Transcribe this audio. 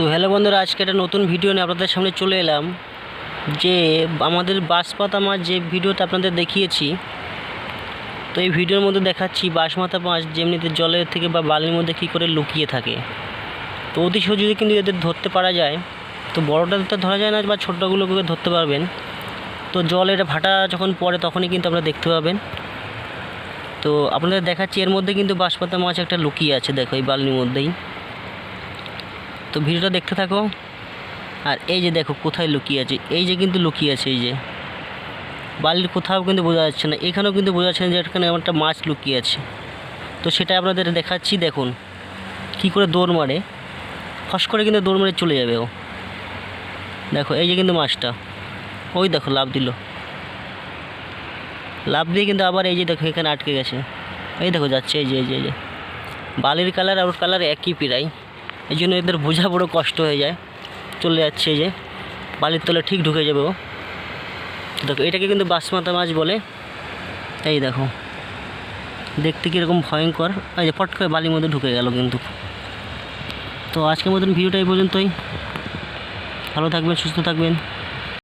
তো হ্যালো বন্ধুরা, আজকে একটা নতুন ভিডিও নিয়ে আপনাদের সামনে চলে এলাম। যে আমাদের বাঁশপাতা মাছ যে ভিডিওটা আপনাদের দেখিয়েছি, তো এই ভিডিওর মধ্যে দেখাচ্ছি বাঁশমাথা মাছ যেমনিতে জলের থেকে বা বালির মধ্যে কী করে লুকিয়ে থাকে। তো অতি সহজে কিন্তু এদের ধরতে পারা যায়। তো বড়টা তো ধরা যায় না বা ছোটোগুলোকে ধরতে পারবেন। তো জল এটা ভাটা যখন পড়ে তখনই কিন্তু আপনারা দেখতে পাবেন। তো আপনাদের দেখাচ্ছি এর মধ্যে কিন্তু বাঁশপাতা মাছ একটা লুকিয়ে আছে, দেখো এই বালির মধ্যেই। তো ভিডিওটা দেখতে থাকো। আর এই যে দেখো কোথায় লুকিয়ে আছে, এই যে কিন্তু লুকিয়ে আছে, এই যে। বালির কোথাও কিন্তু বোঝা যাচ্ছে না, এখানেও কিন্তু বোঝা যাচ্ছে না যে এখানে একটা মাছ লুকিয়ে আছে। তো সেটা আপনাদের দেখাচ্ছি, দেখুন, কি করে দৌড় মারে। ফস করে কিন্তু দৌড় মারে চলে যাবে ও। দেখো, এই যে কিন্তু মাছটা। ওই দেখো লাভ দিল। লাভ দিয়ে কিন্তু আবার এই যে দেখো, এখানে আটকে গেছে। এই দেখো, যাচ্ছে এই যে এই যে। বালির কালার আর ওর কালার একই প্রায়। এই জন্য এদের বোঝা বড়ো কষ্ট হয়ে যায়। চলে যাচ্ছে যে, বালির তলে ঠিক ঢুকে যাবে ও। দেখো, এটাকে কিন্তু বাসমাতা মাছ বলে। এই দেখো, দেখতে কীরকম ভয়ঙ্কর। এই যে, ফট করে বালির মধ্যে ঢুকে গেল কিন্তু। তো আজকের মতন ভিডিওটা এই পর্যন্তই। ভালো থাকবেন, সুস্থ থাকবেন।